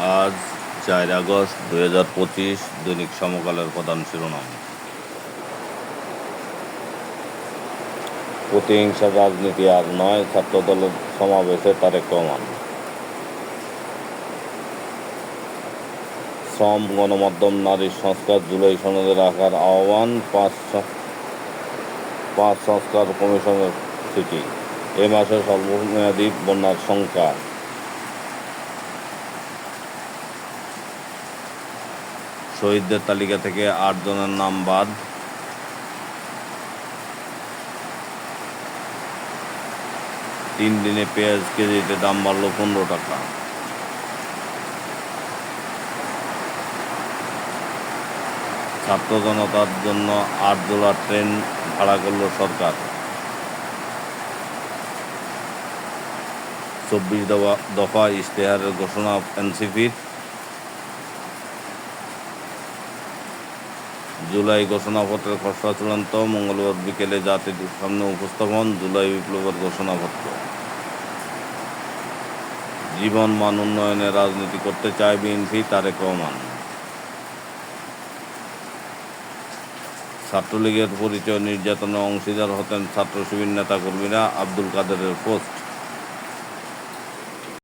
আজ চার আগস্ট দুই হাজার পঁচিশ দৈনিক সমকালের প্রধান শিরোনাম। প্রতিহিংসার রাজনীতি আর নয় ছাত্রদলের সমাবেশে তারেক রহমান। শ্রম, গণমাধ্যম, নারী সংস্কার, জুলাই সনদে রাখার আহ্বান, পাঁচ পাঁচ সংস্কার কমিশনের চিঠি। এ মাসে স্বল্পমেয়াদী বন্যার সংখ্যা। শহীদদের তালিকা থেকে আট জনের নাম বাদ। তিন দিনে পেঁয়াজ কেজিতে দাম বাড়লো পনেরো টাকা। ছাত্র জনতার জন্য আট ডলার ট্রেন ভাড়া করল সরকার। চব্বিশ দফা ইশতেহারের ঘোষণা এনসিপির। জুলাই ঘোষণাপত্রের খসড়া চূড়ান্ত, মঙ্গলবার বিকেলে জাতির সামনে উপস্থাপন জুলাই বিপ্লবের ঘোষণাপত্র। জীবন মান উন্নয়নে রাজনীতি করতে চায় বিএনপি, তারেক রহমান। ছাত্রলীগের পরিচয় নির্যাতনে অংশীদার হতেন ছাত্র শিবির নেতা কর্মীরা আব্দুল কাদেরের পোস্ট।